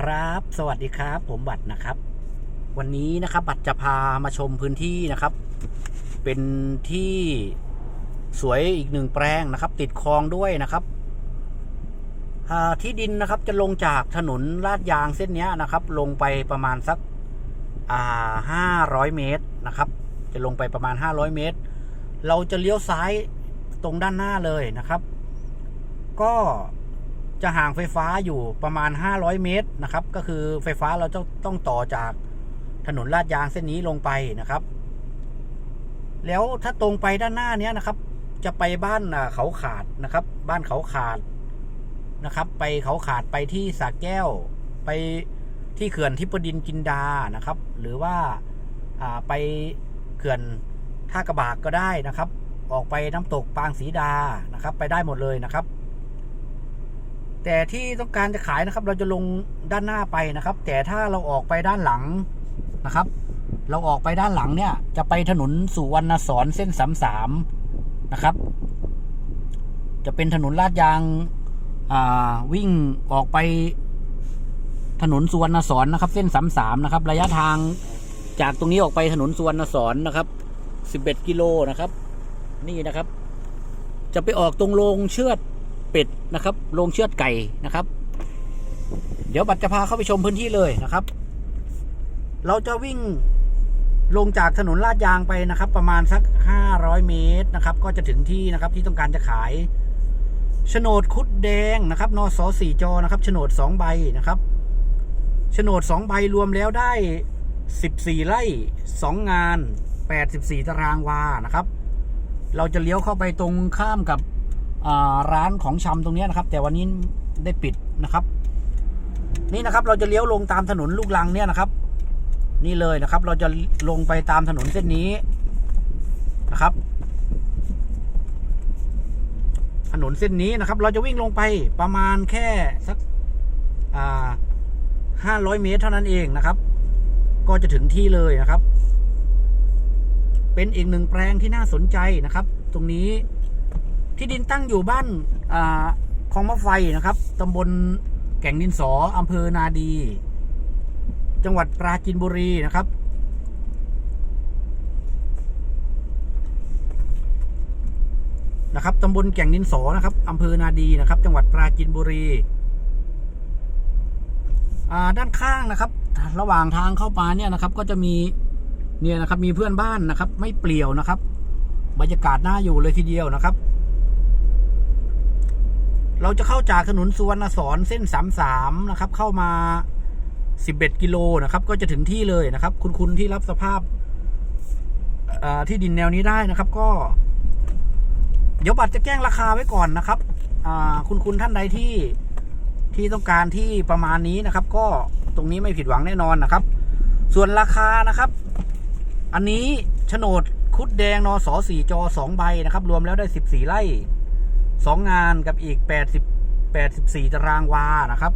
ครับ สวัสดีครับ ผมบัตรนะครับ วันนี้นะครับ บัตรจะพามาชมพื้นที่นะครับ เป็นที่สวยอีกหนึ่งแปลงนะครับ ติดคลองด้วยนะครับที่ดินนะครับจะลงจากถนนลาดยางเส้นนี้นะครับ ลงไปประมาณสักห้าร้อยเมตรนะครับ จะลงไปประมาณห้าร้อยเมตร เราจะเลี้ยวซ้ายตรงด้านหน้าเลยนะครับ ก็ จะห่างไฟฟ้าอยู่ประมาณ 500 เมตรนะครับ ก็คือไฟฟ้าเราจะต้องต่อจากถนนลาดยางเส้นนี้ลงไปนะครับ แล้วถ้าตรงไปด้านหน้าเนี้ยนะครับ จะไปบ้านเขาขาดนะครับ บ้านเขาขาดนะครับ ไปเขาขาดไปที่สาแก้ว ไปที่เขื่อนทิพดินจินดานะครับ หรือว่าไปเขื่อนท่ากระบากก็ได้นะครับ ออกไปน้ำตกปางสีดานะครับ ไปได้หมดเลยนะครับ แต่ที่ต้องการจะขายนะครับ เราจะลงด้านหน้าไปนะครับ แต่ถ้าเราออกไปด้านหลังนะครับ เราออกไปด้านหลังเนี่ย จะไปถนนสุวรรณสอนเส้นสามสามนะครับ จะเป็นถนนลาดยางอ่าวิ่งออกไปถนนสุวรรณสอนนะครับ เส้นสามสามนะครับ ระยะทางจากตรงนี้ออกไปถนนสุวรรณสอนนะครับสิบเอ็ดกิโลนะครับ นี่นะครับ จะไปออกตรงโรงเชือด เป็ดนะครับโรงเชือดไก่นะครับ เดี๋ยวบัตรจะพาเข้าไปชมพื้นที่เลยนะครับ เราจะวิ่งลงจากถนนลาดยางไปนะครับ ประมาณสัก 500 เมตรนะครับ ก็จะถึงที่นะครับที่ต้องการจะขายโฉนดคุดแดงนะครับนอสอสี่จอนะครับโฉนดสองใบนะครับโฉนดสองใบรวมแล้วได้ 14 ไร่ 2 งาน 84 ตารางวานะครับ เราจะเลี้ยวเข้าไปตรงข้ามกับ ร้านของชำตรงนี้นะครับ แต่วันนี้ได้ปิดนะครับ นี่นะครับเราจะเลี้ยวลงตามถนนลูกลังเนี่ยนะครับ นี่เลยนะครับ เราจะลงไปตามถนนเส้นนี้นะครับ ถนนเส้นนี้นะครับ เราจะวิ่งลงไปประมาณแค่สักห้าร้อยเมตรเท่านั้นเองนะครับ ก็จะถึงที่เลยนะครับ เป็นอีกหนึ่งแปลงที่น่าสนใจนะครับ ตรงนี้ ที่ดินตั้งอยู่บ้านอคลองมะไฟนะครับตำบลแก่งดินสออำเภอนาดี จังหวัดปราจีนบุรีนะครับ นะครับตำบลแก่งดินสอนะครับอำเภอนาดีนะครับ จังหวัดปราจีนบุรีด้านข้างนะครับ ระหว่างทางเข้ามาเนี่ยนะครับ ก็จะมีเนี่ยนะครับมีเพื่อนบ้านนะครับ ไม่เปลี่ยวนะครับ บรรยากาศน่าอยู่เลยทีเดียวนะครับ เราจะเข้าจากถนนสุวรรณสอนเส้นสามสามนะครับ เข้ามาสิบเอ็ดกิโลนะครับ ก็จะถึงที่เลยนะครับ คุณคุณที่รับสภาพที่ดินแนวนี้ได้นะครับ ก็ เดี๋ยวบัตรจะแจ้งราคาไว้ก่อนนะครับคุณคุณท่านใดที่ที่ต้องการที่ประมาณนี้นะครับ ก็ตรงนี้ไม่ผิดหวังแน่นอนนะครับ ส่วนราคานะครับ อันนี้โฉนดคุดแดงนอสอสี่จอสองใบนะครับ รวมแล้วได้สิบสี่ไร่ สองงานกับอีกแปดสิบแปดสิบสี่ตารางวานะครับ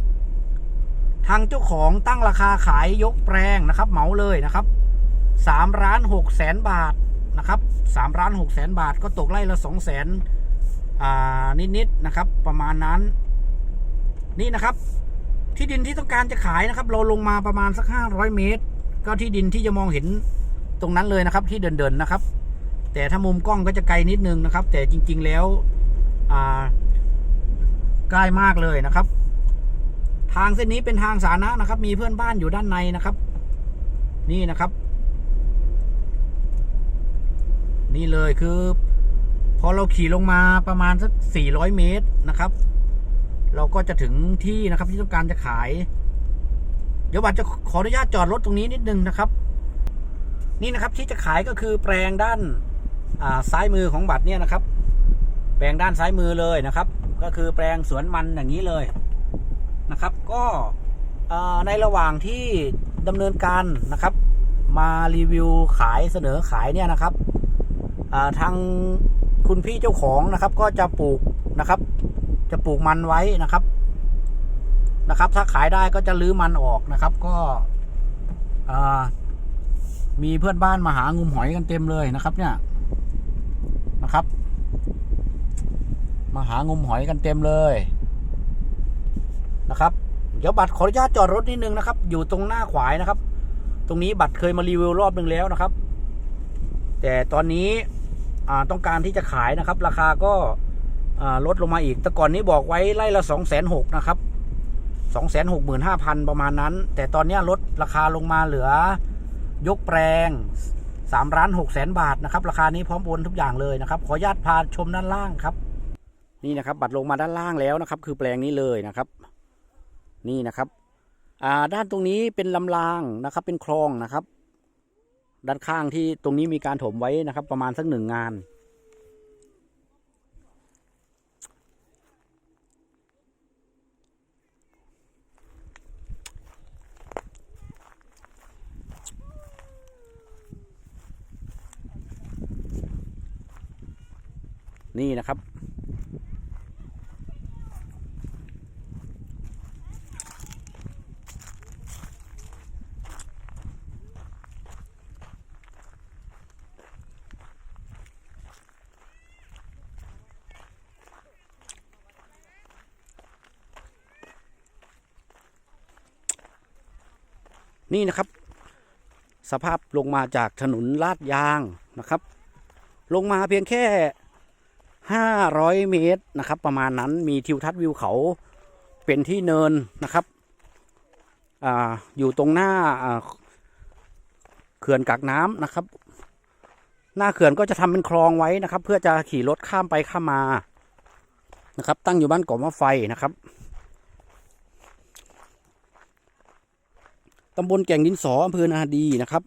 ทางเจ้าของตั้งราคาขายยกแปลงนะครับ เหมาเลยนะครับสามล้านหกแสนบาทนะครับสามล้านหกแสนบาทก็ตกไร่ละสองแสนอ่านิดๆนะครับ ประมาณนั้น นี่นะครับ ที่ดินที่ต้องการจะขายนะครับ เราลงมาประมาณสักห้าร้อยเมตร ก็ที่ดินที่จะมองเห็นตรงนั้นเลยนะครับ ที่เดินๆนะครับ แต่ถ้ามุมกล้องก็จะไกลนิดนึงนะครับ แต่จริง ๆ แล้ว ใกล้มากเลยนะครับ ทางเส้นนี้เป็นทางสาธารณะนะครับ มีเพื่อนบ้านอยู่ด้านในนะครับ นี่นะครับ นี่เลยคือพอเราขี่ลงมาประมาณสัก 400 เมตรนะครับ เราก็จะถึงที่นะครับที่ต้องการจะขาย เดี๋ยวบัตรจะขออนุญาตจอดรถตรงนี้นิดนึงนะครับ นี่นะครับที่จะขายก็คือแปลงด้านซ้ายมือของบัตรเนี่ยนะครับ แปลงด้านซ้ายมือเลยนะครับ ก็คือแปลงสวนมันอย่างนี้เลยนะครับ ก็ในระหว่างที่ดำเนินการนะครับ มารีวิวขายเสนอขายเนี่ยนะครับาทางคุณพี่เจ้าของนะครับ ก็จะปลูกนะครับ จะปลูกมันไว้นะครับนะครับ ถ้าขายได้ก็จะลื้อมันออกนะครับ ก็มีเพื่อนบ้านมาหางุมหอยกันเต็มเลยนะครับ เนี่ยนะครับ มาหางมหอยกันเต็มเลยนะครับ เดี๋ยวบัตรขออนุญาตจอดรถนิดนึงนะครับ อยู่ตรงหน้าขวายนะครับ ตรงนี้บัตรเคยมารีวิวรอบหนึ่งแล้วนะครับ แต่ตอนนี้ต้องการที่จะขายนะครับ ราคาก็ลดลงมาอีก แต่ก่อนนี้บอกไว้ไล่ละสองแสนหกนะครับสองแสนหกหมื่นห้าพันประมาณนั้น แต่ตอนนี้ลดราคาลงมาเหลือยกแปลงสามล้านหกแสนบาทนะครับ ราคานี้พร้อมโอนทุกอย่างเลยนะครับ ขออนุญาตพาชมด้านล่างครับ นี่นะครับบัตรลงมาด้านล่างแล้วนะครับ คือแปลงนี้เลยนะครับ นี่นะครับอ่าด้านตรงนี้เป็นลำรางนะครับ เป็นคลองนะครับ ด้านข้างที่ตรงนี้มีการถมไว้นะครับ ประมาณสักหนึ่งงานนี่นะครับ นี่นะครับ สภาพลงมาจากถนนลาดยางนะครับ ลงมาเพียงแค่ 500 เมตรนะครับ ประมาณนั้นมีทิวทัศน์วิวเขาเป็นที่เนินนะครับออยู่ตรงหน้าเขื่อนกักน้ำนะครับ หน้าเขื่อนก็จะทำเป็นคลองไว้นะครับ เพื่อจะขี่รถข้ามไปข้ามมานะครับ ตั้งอยู่บ้านกาะมะไฟนะครับ ตำบลแก่งดินสออำเภอนาดีนะครับ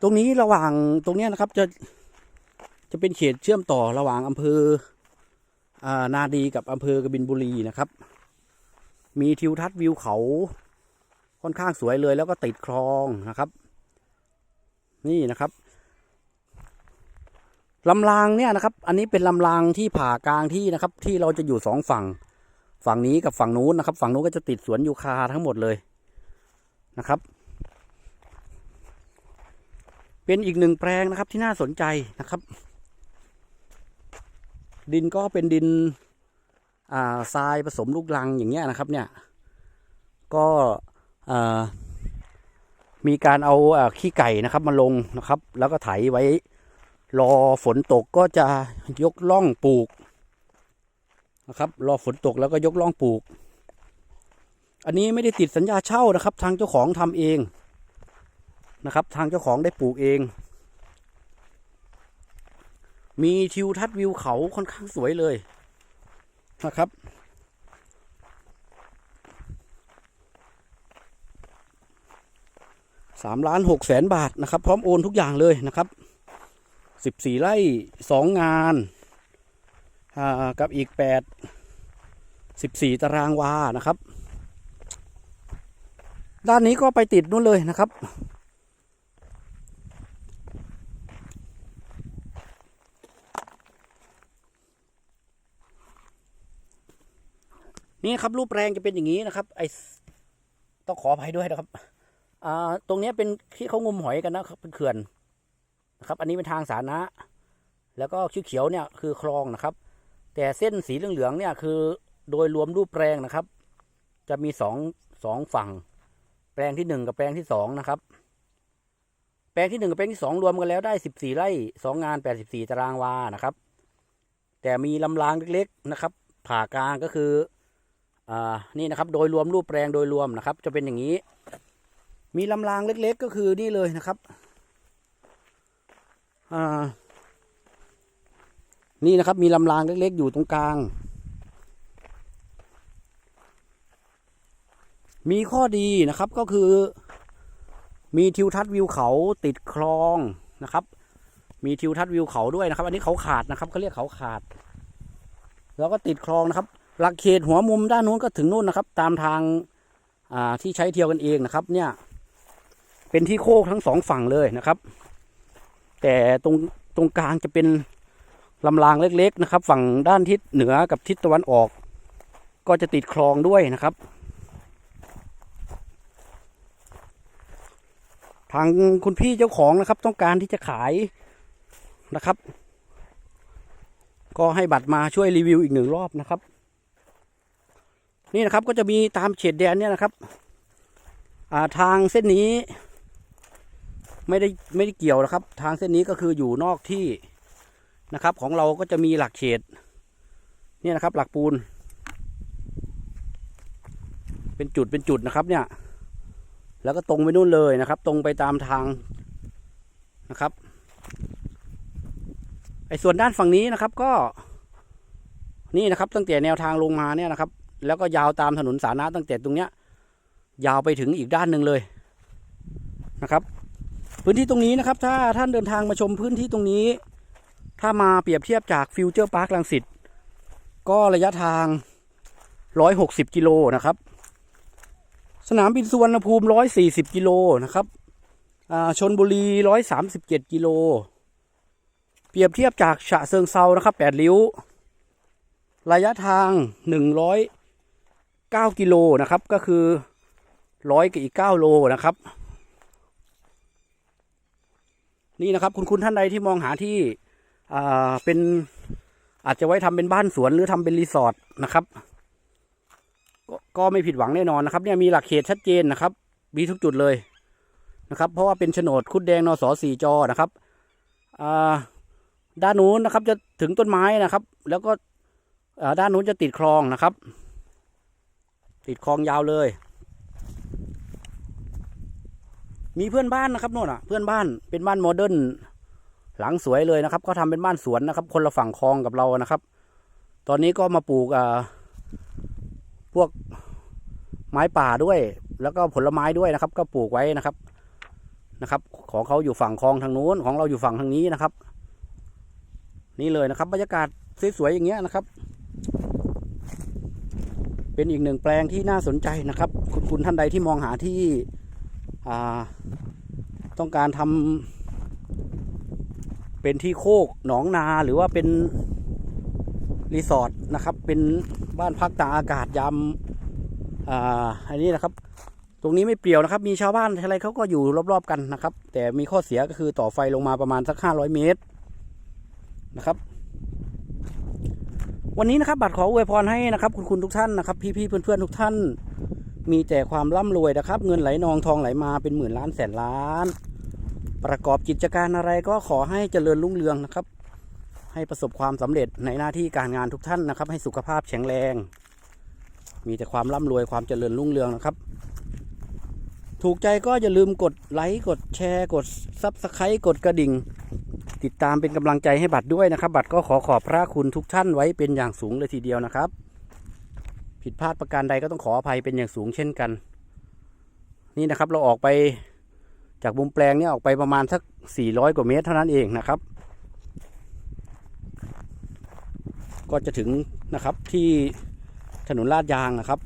ตรงนี้ระหว่างตรงนี้นะครับจะจะเป็นเขตเชื่อมต่อระหว่างอำเภออานาดีกับอำเภอกบินบุรีนะครับ มีทิวทัศน์วิวเขาค่อนข้างสวยเลยแล้วก็ติดคลองนะครับ นี่นะครับลำรางเนี่ยนะครับ อันนี้เป็นลำรางที่ผ่ากลางที่นะครับ ที่เราจะอยู่สองฝั่ง ฝั่งนี้กับฝั่งนู้นนะครับ ฝั่งนู้นก็จะติดสวนยูคาทั้งหมดเลยนะครับ เป็นอีกหนึ่งแปลงนะครับที่น่าสนใจนะครับ ดินก็เป็นดินอ่าทรายผสมลูกรังอย่างเงี้ยนะครับ เนี่ย ก็อ่ามีการเอาอ่าขี้ไก่นะครับมาลงนะครับ แล้วก็ไถไว้ รอฝนตกก็จะยกล่องปลูก นะครับ รอฝนตกแล้วก็ยกล่องปลูก อันนี้ไม่ได้ติดสัญญาเช่านะครับ ทางเจ้าของทำเองนะครับ ทางเจ้าของได้ปลูกเอง มีทิวทัศน์วิวเขาค่อนข้างสวยเลยนะครับ สามล้านหกแสนบาทนะครับ พร้อมโอนทุกอย่างเลยนะครับสิบสี่ไร่สองงาน กับอีกแปดสิบสี่ตารางวานะครับ ด้านนี้ก็ไปติดนู่นเลยนะครับ นี่ครับรูปแปลงจะเป็นอย่างนี้นะครับ ไอต้องขออภัยด้วยนะครับอ่าตรงนี้เป็นที่เขางมหอยกันนะครับเป็นเขื่อนนะครับ อันนี้เป็นทางสาธารณะ แล้วก็เขียวๆเนี่ยคือคลองนะครับ แต่เส้นสีเหลืองๆเนี่ยคือโดยรวมรูปแปลงนะครับ จะมีสองสองฝั่ง แปลงที่หนึ่งกับแปลงที่สองนะครับ แปลงที่หนึ่งกับแปลงที่สองรวมกันแล้วได้สิบสี่ไร่สองงานแปดสิบสี่ตารางวานะครับ แต่มีลำรางเล็กๆนะครับ ผ่ากลางก็คืออ่านี่นะครับ โดยรวมรูปแปลงโดยรวมนะครับ จะเป็นอย่างนี้ มีลำรางเล็ก ๆ ก็คือนี่เลยนะครับอ่า นี่นะครับ มีลำรางเล็กๆ อยู่ตรงกลาง มีข้อดีนะครับก็คือ มีทิวทัศน์วิวเขาติดคลองนะครับ มีทิวทัศน์วิวเขาด้วยนะครับ อันนี้เขาขาดนะครับเขาเรียกเขาขาด แล้วก็ติดคลองนะครับ หลักเขตหัวมุมด้านนู้นก็ถึงนู่นนะครับ ตามทางอ่าที่ใช้เที่ยวกันเองนะครับ เนี่ย เป็นที่โคกทั้งสองฝั่งเลยนะครับ แต่ตรงตรงกลางจะเป็น ลำรางเล็กๆนะครับ ฝั่งด้านทิศเหนือกับทิศตะวันออก ก็จะติดคลองด้วยนะครับ ทางคุณพี่เจ้าของนะครับ ต้องการที่จะขายนะครับ ก็ให้บัตรมาช่วยรีวิวอีกหนึ่งรอบนะครับ นี่นะครับก็จะมีตามเขตแดนเนี่ยนะครับาทางเส้นนี้ ไม่ได้ไม่ได้เกี่ยวนะครับ ทางเส้นนี้ก็คืออยู่นอกที่ นะครับ ของเราก็จะมีหลักเขตเนี่ยนะครับ หลักปูน เป็นจุดเป็นจุดนะครับ เนี่ย แล้วก็ตรงไปนู่นเลยนะครับ ตรงไปตามทางนะครับไอ้ส่วนด้านฝั่งนี้นะครับก็ นี่นะครับ ตั้งแต่แนวทางลงมาเนี่ยนะครับ แล้วก็ยาวตามถนนสาธารณะตั้งแต่ตรงเนี้ย ยาวไปถึงอีกด้านหนึ่งเลยนะครับ พื้นที่ตรงนี้นะครับ ถ้าท่านเดินทางมาชมพื้นที่ตรงนี้ ถ้ามาเปรียบเทียบจากฟิวเจอร์พาร์คลังสิตก็ระยะทาง 160 กิโลนะครับ สนามบินสุวรรณภูมิ 140 กิโลนะครับชนบุรี 137 กิโล เปรียบเทียบจากฉะเชิงเซานะครับ 8 ริ้ว ระยะทาง 109 กิโลนะครับ ก็คือร้อยกับอีก 9 โลนะครับ นี่นะครับ คุณคุณท่านใดที่มองหาที่ อ่าเป็นอาจจะไว้ทำเป็นบ้านสวนหรือทำเป็นรีสอร์ทนะครับกก็ไม่ผิดหวังแน่นอนนะครับ เนี่ยมีหลักเขตชัดเจนนะครับมีทุกจุดเลยนะครับ เพราะว่าเป็นโฉนดคุดแดงนสสี่จอนะครับอ่าด้านนู้นนะครับจะถึงต้นไม้นะครับ แล้วก็ด้านนู้นจะติดคลองนะครับ ติดคลองยาวเลย มีเพื่อนบ้านนะครับโน่นอะ เพื่อนบ้านเป็นบ้านโมเดิร์น หลังสวยเลยนะครับเขาทำเป็นบ้านสวนนะครับ คนละฝั่งคลองกับเรานะครับ ตอนนี้ก็มาปลูกอ่าพวกไม้ป่าด้วย แล้วก็ผลไม้ด้วยนะครับ ก็ปลูกไว้นะครับนะครับ ของเขาอยู่ฝั่งคลองทางนู้นของเราอยู่ฝั่งทางนี้นะครับ นี่เลยนะครับบรรยากาศสวยๆอย่างเงี้ยนะครับ เป็นอีกหนึ่งแปลงที่น่าสนใจนะครับ คุณคุณท่านใดที่มองหาที่อ่าต้องการทำ เป็นที่โคกหนองนาหรือว่าเป็นรีสอร์ทนะครับ เป็นบ้านพักตากอากาศยามอ่าอันนี้นะครับ ตรงนี้ไม่เปลี่ยวนะครับ มีชาวบ้านอะไรเขาก็อยู่รอบๆกันนะครับ แต่มีข้อเสียก็คือต่อไฟลงมาประมาณสักห้าร้อยเมตรนะครับ วันนี้นะครับบัตรขออวยพรให้นะครับ คุณคุณทุกท่านนะครับ พี่ๆเพื่อนๆทุกท่าน มีแต่ความร่ำรวยนะครับ เงินไหลนองทองไหลมาเป็นหมื่นล้านแสนล้าน ประกอบกิจการอะไรก็ขอให้เจริญรุ่งเรืองนะครับ ให้ประสบความสำเร็จในหน้าที่การงานทุกท่านนะครับ ให้สุขภาพแข็งแรง มีแต่ความร่ำรวยความเจริญรุ่งเรืองนะครับ ถูกใจก็อย่าลืมกดไลค์กดแชร์ กดซับสไครต์กดกระดิ่ง ติดตามเป็นกำลังใจให้บัตรด้วยนะครับ บัตรก็ขอขอบพระคุณทุกท่านไว้เป็นอย่างสูงเลยทีเดียวนะครับ ผิดพลาดประการใดก็ต้องขออภัยเป็นอย่างสูงเช่นกัน นี่นะครับเราออกไป จากมุมแปลงเนี่ยออกไปประมาณสัก 400 กว่าเมตรเท่านั้นเองนะครับ ก็จะถึงนะครับที่ถนนลาดยางนะครับ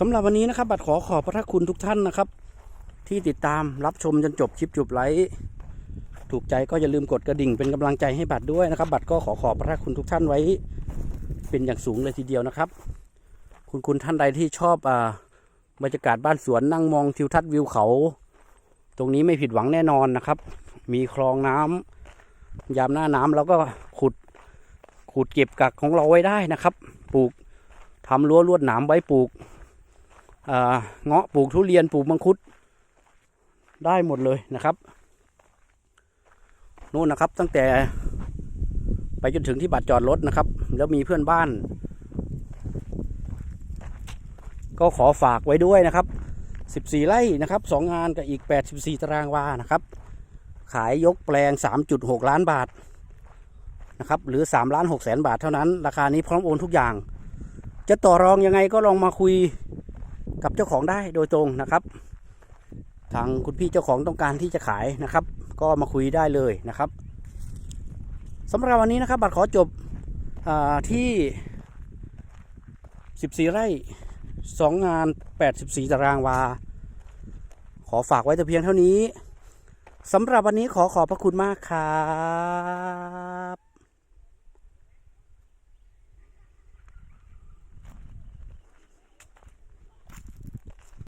สำหรับวันนี้นะครับ บัตรขอขอบพระคุณทุกท่านนะครับ ที่ติดตามรับชมจนจบคลิปจบไลฟ์ถูกใจก็อย่าลืมกดกระดิ่งเป็นกำลังใจให้บัตรด้วยนะครับ บัตรก็ขอขอบพระคุณทุกท่านไว้เป็นอย่างสูงเลยทีเดียวนะครับ คุณคุณท่านใดที่ชอบอ่า บรรยากาศบ้านสวนนั่งมองทิวทัศน์วิวเขา ตรงนี้ไม่ผิดหวังแน่นอนนะครับ มีคลองน้ำยามหน้าน้ำเราก็ขุดขุดเก็บกักของเราไว้ได้นะครับ ปลูกทำรั้วลวดหนามไว้ปลูกอ่าเงาะปลูกทุเรียนปลูกมังคุด ได้หมดเลยนะครับนู่นนะครับตั้งแต่ไปจนถึงที่บัตรจอดรถนะครับ แล้วมีเพื่อนบ้าน ก็ขอฝากไว้ด้วยนะครับ 14 ไร่นะครับ2งานกับอีก 84 ตารางวานะครับ ขายยกแปลง 3.6 ล้านบาทนะครับหรือ3ล้าน6แสนบาทเท่านั้น ราคานี้พร้อมโอนทุกอย่าง จะต่อรองยังไงก็ลองมาคุยกับเจ้าของได้โดยตรงนะครับ ทางคุณพี่เจ้าของต้องการที่จะขายนะครับ ก็มาคุยได้เลยนะครับสำหรับวันนี้นะครับบัตรขอจบอที่ 14 ไร่ สองาน 84 ตารางวา ขอฝากไว้แต่เพียงเท่านี้สำหรับวันนี้ขอขอบพระคุณมากครับ